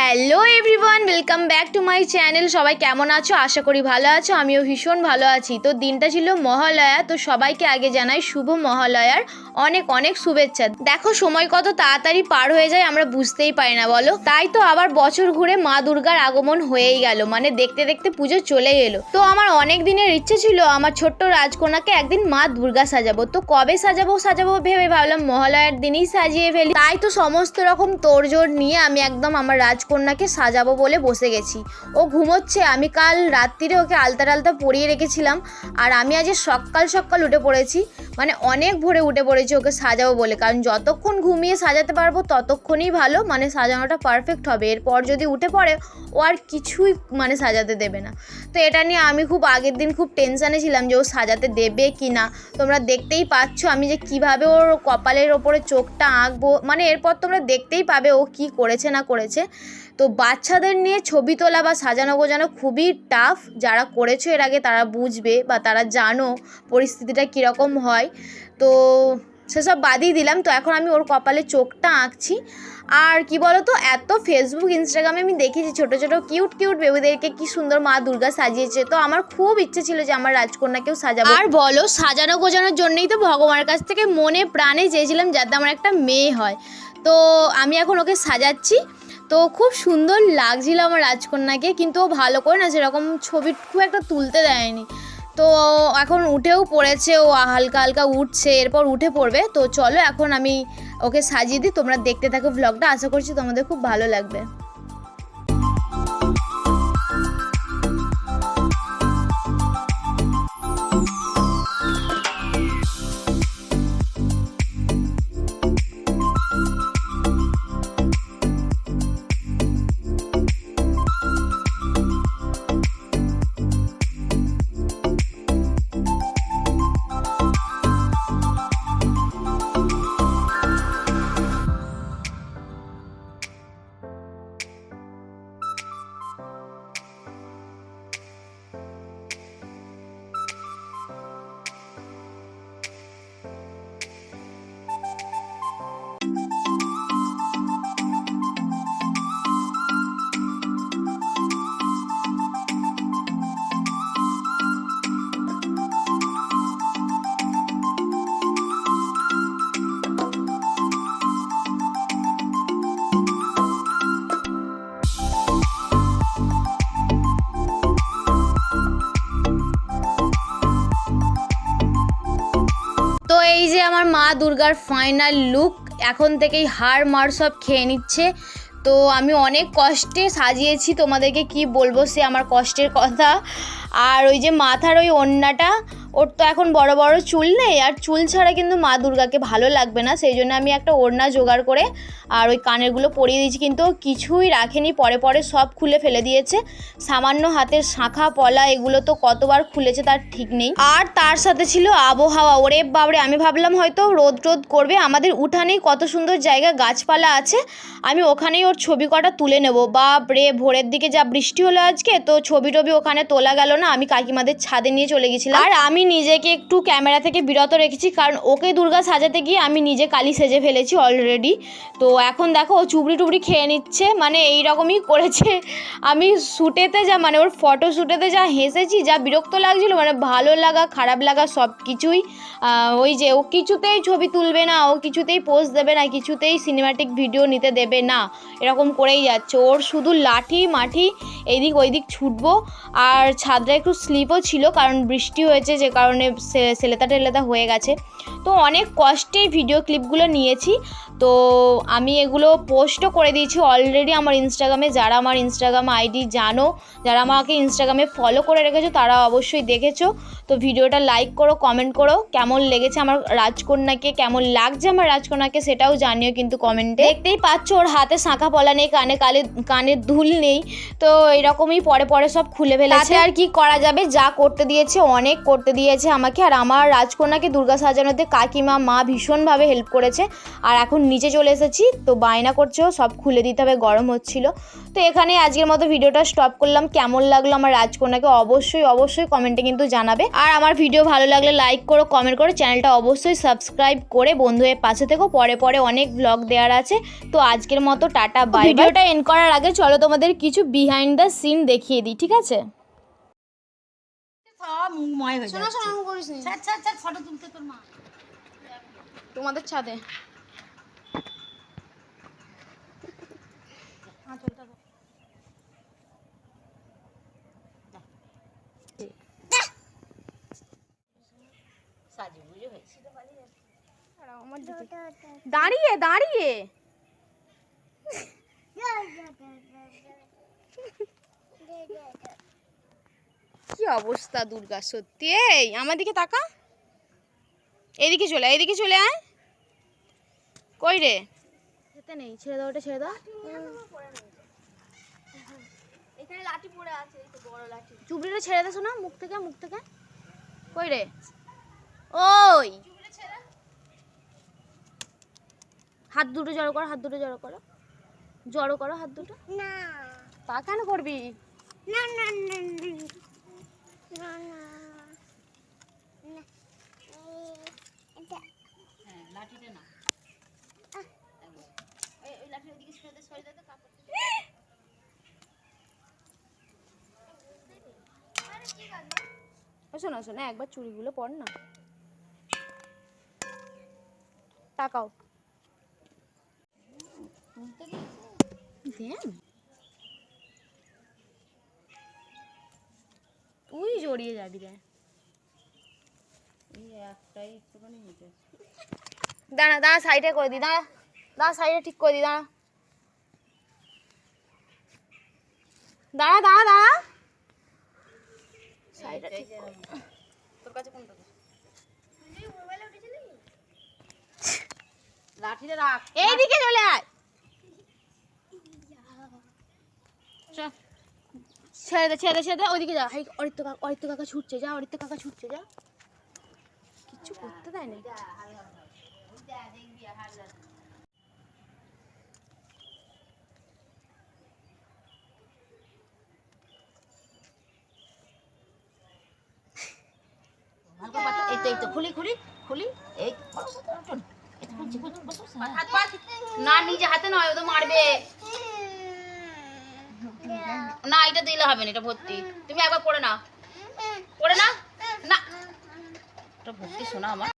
Hello everyone, welcome back to my channel. সবাই কেমন আছো? আশা করি ভালো আছো, আমিও ভীষণ ভালো আছি। তো দিনটা ছিল মহালয়া, তো সবাইকে আগে জানাই শুভ মহালয়ার। অনেক অনেক শুভেচ্ছা। দেখো সময় কত তাড়াতাড়ি পার হয়ে যায়, আমরা বুঝতেই পারি না, বলো? তাই তো আবার বছর ঘুরে মা দুর্গার আগমন হয়েই গেল মানে দেখতে দেখতে পুজো চলে এলো। তো আমার অনেক দিনের ইচ্ছে ছিল, আমার ছোট্ট রাজকন্যাকে একদিন মা দুর্গা সাজাবো। তো কবে সাজাবো সাজাবো ভেবে ভাবলাম, মহালয়ার দিনেই সাজিয়ে ফেলি। তাই তো সমস্ত রকম তোড়জোড় নিয়ে আমি একদম আমার রাজকন্যাকে সাজাবো বলে বসে গেছি। ও ঘুমোচ্ছে, আমি কাল রাত্রিরে ওকে আলতা টালতা পরিয়ে রেখেছিলাম। আর আমি আজ সকাল সকাল উঠে পড়েছি মানে অনেক ভোরে উঠে পড়েছি। ওকে সাজাবো বলে। কারণ যতক্ষণ ঘুমিয়ে সাজাতে পারব ততক্ষণই ভালো মানে সাজানোটা পারফেক্ট হবে। এরপর যদি উঠে পড়ে, ও আর কিছুই মানে সাজাতে দেবে না। তো এটা নিয়ে আমি খুব আগের দিন খুব টেনশানে ছিলাম যে ও সাজাতে দেবে কি না তোমরা দেখতেই পাচ্ছ আমি যে কীভাবে ওর কপালের ওপরে চোখটা আঁকবো। মানে এরপর তোমরা দেখতেই পাবে ও কি করেছে না করেছে। তো বাচ্চাদের নিয়ে ছবি তোলা বা সাজানো গোজানো খুবই টাফ যারা করেছ এর আগে তারা বুঝবে বা তারা জানো পরিস্থিতিটা কীরকম হয়। তো সেসব বাদই দিলাম। তো এখন আমি ওর কপালে চোখটা আঁকছি। আর কি বলো তো এত ফেসবুক ইনস্টাগ্রামে আমি দেখেছি ছোট ছোট কিউট কিউট বেবিদেরকে কি সুন্দর মা দুর্গা সাজিয়েছে। তো আমার খুব ইচ্ছে ছিল যে আমার রাজকন্যাকেও সাজাবো। আর বলো, সাজানো গোজানোর জন্যই তো ভগবানের কাছ থেকে মনে প্রাণে চেয়েছিলাম যাতে আমার একটা মেয়ে হয়। তো আমি এখন ওকে সাজাচ্ছি। তো খুব সুন্দর লাগছিল আমার রাজকন্যাকে, কিন্তু ও ভালো করে না সেরকম ছবি খুব একটা তুলতে দেয়নি। তো এখন উঠেও পড়েছে, ও হালকা হালকা উঠছে, এরপর উঠে পড়বে। তো চলো এখন আমি ওকে সাজিয়ে দিই, তোমরা দেখতে থাকো ব্লগটা আশা করছি তোমাদের খুব ভালো লাগবে। যে আমার মা দুর্গার ফাইনাল লুক এখন থেকেই হার মার সব খেয়ে নিচ্ছে। তো আমি অনেক কষ্টে সাজিয়েছি, তোমাদেরকে কি বলব সে আমার কষ্টের কথা। আর ওই যে মাথার ওই ওড়নাটা ওর তো এখন বড় বড় চুল নেই, আর চুল ছাড়া কিন্তু মা দুর্গাকে ভালো লাগবে না। সেই জন্য আমি একটা ওড়না জোগাড় করে আর ওই কানেরগুলো পরিয়ে দিয়েছি, কিন্তু কিছুই রাখেনি। পরে পরে সব খুলে ফেলে দিয়েছে। সামান্য হাতের শাঁখা, পলা, এগুলো তো কতবার খুলেছে তার ঠিক নেই। আর তার সাথে ছিল আবহাওয়া। ওরে বাবরে আমি ভাবলাম হয়তো রোদ রোদ করবে। আমাদের উঠানেই কত সুন্দর জায়গা, গাছপালা আছে। আমি ওখানেই ওর ছবি কটা তুলে নেব। বাপ রে ভোরের দিকে যা বৃষ্টি হলো আজকে, তো ছবি টবি ওখানে তোলা গেল না। আমি কাকিমাদের ছাদে নিয়ে চলে গেছিলাম। আর আমি নিজেকে একটু ক্যামেরা থেকে বিরত রেখেছি, কারণ ওকে দুর্গা সাজাতে গিয়ে আমি নিজে কালি সেজে ফেলেছি অলরেডি তো এখন দেখো, ও চুবড়ি টুবড়ি খেয়ে নিচ্ছে মানে এই রকমই করেছে। আমি শ্যুটেতে যা মানে ওর ফটো শ্যুটেতে যা হেসেছি, যা বিরক্ত লাগছিল মানে ভালো লাগা, খারাপ লাগা সব কিছুই ওই যে ও কিছুতেই ছবি তুলবে না, ও কিছুতেই পোস্ট দেবে না, কিছুতেই সিনেমাটিক ভিডিও নিতে দেবে না, এরকম করেই যাচ্ছে। ওর শুধু লাঠি, মাঠি এইদিক ওইদিক ছুটবো, আর ছাদটা একটু স্লিপও ছিল, কারণ বৃষ্টি হয়েছে যে কারণে সে- সেলেতা টেলেতা হয়ে গেছে। তো অনেক কষ্টেই ভিডিও ক্লিপগুলো নিয়েছি। তো আমি এগুলো পোস্টও করে দিয়েছি অলরেডি আমার ইনস্টাগ্রামে যারা আমার ইনস্টাগ্রাম আইডি জানো, যারা আমাকে ইনস্টাগ্রামে ফলো করে রেখেছো, তারা অবশ্যই দেখেছ। তো ভিডিওটা লাইক করো কমেন্ট করো, কেমন লেগেছে আমার রাজকন্যাকে, কেমন লাগছে আমার রাজকন্যাকে সেটাও জানিও কিন্তু কমেন্টে দেখতেই পাচ্ছ ওর হাতে শাঁখা পলা নেই, কানে কালে কানের ধুল নেই। তো এরকমই পরে পরে সব খুলে ফেলেছে। আর কি করা যাবে? যা করতে দিয়েছে, অনেক করতে দিয়েছে আমাকে। আর আমার রাজকন্যাকে দুর্গা সাজানোতে কাকিমা, মা ভীষণভাবে হেল্প করেছে। আর এখন নিচে চলে এসেছি তো বায়না করছে সব খুলে দিতে হবে গরম হচ্ছিল। তো এখানে আজকের মতো ভিডিওটা স্টপ করলাম। কেমন লাগল আমার রাজকন্যাকে অবশ্যই অবশ্যই কমেন্টে কিন্তু জানাবে। আর আমার ভিডিও ভালো লাগলে লাইক করো কমেন্ট করো চ্যানেলটা অবশ্যই সাবস্ক্রাইব করে বন্ধুদের পাশে থেকো। পরে পরে অনেক ব্লগ দেওয়ার আছে। তো আজকের মতো টাটা বাই ভিডিওটা এন্ড করার আগে চলো তোমাদের কিছু বিহাইন্ড দ্য সিন দেখিয়ে দিই ঠিক আছে? তোমাদের মুখময় হয়ে শোনো যাচ্ছে শোনো করিস ছাড় ছাড় ছাড় ফটো তুলতে তোর মা তোমাদের ছাদে হয়েছে। দাঁড়িয়ে দাঁড়িয়ে। কি অবস্থা দুর্গা সত্যি? এই আমার দিকে তাকা। এদিকে চলে আয়, এদিকে চলে আয়। কই রে? খেতে নেই ছেড়ে দাও ওটা ছেড়ে দাও। এখানে লাঠি পড়ে আছে বড় লাঠি। চুবড়িটা ছেড়ে দেছো না মুখ থেকে মুখ থেকে। কই রে? ওই। হাত দুটো জড়ো করো হাত দুটো জড়ো করো। জড়ো করো হাত দুটো। না। তা কেন করবি? না না না না না এটা। হ্যাঁ শোনো শোনো একবার চুড়িগুলো পর না। তাকাও। দেন তুই জড়িয়ে যাবি রে এই একটাই একটুখানি দাঁড়া দাঁড়া সাইডে করে দি দাঁড়া। দাঁড়া সাইডে ঠিক করে দি দাঁড়া। দাঁড়া দাঁড়া দাঁড়া। সাইডে ঠিক করে। তোর কাছে কোনটা? লাঠিটা রাখ। এইদিকে চলে আয়। ছেড়ে দে ছেড়ে দে ছেড়ে দে ওইদিকে যা। হাই অরিত্য কাকা অরিত্য কাকা ছুটছে যা অরিত্য কাকা ছুটছে যা। কিচ্ছু করতে দেয় না এই তো এই তো খুলি খুলি খুলি এই। না, নিজে হাতে নয়, ও তো মারবে। না, এটা দিলে হবে না, এটা ভর্তি। তুমি একবার পড়ে নাও। পড়ে না না। এটা ভর্তি শোনা আমার।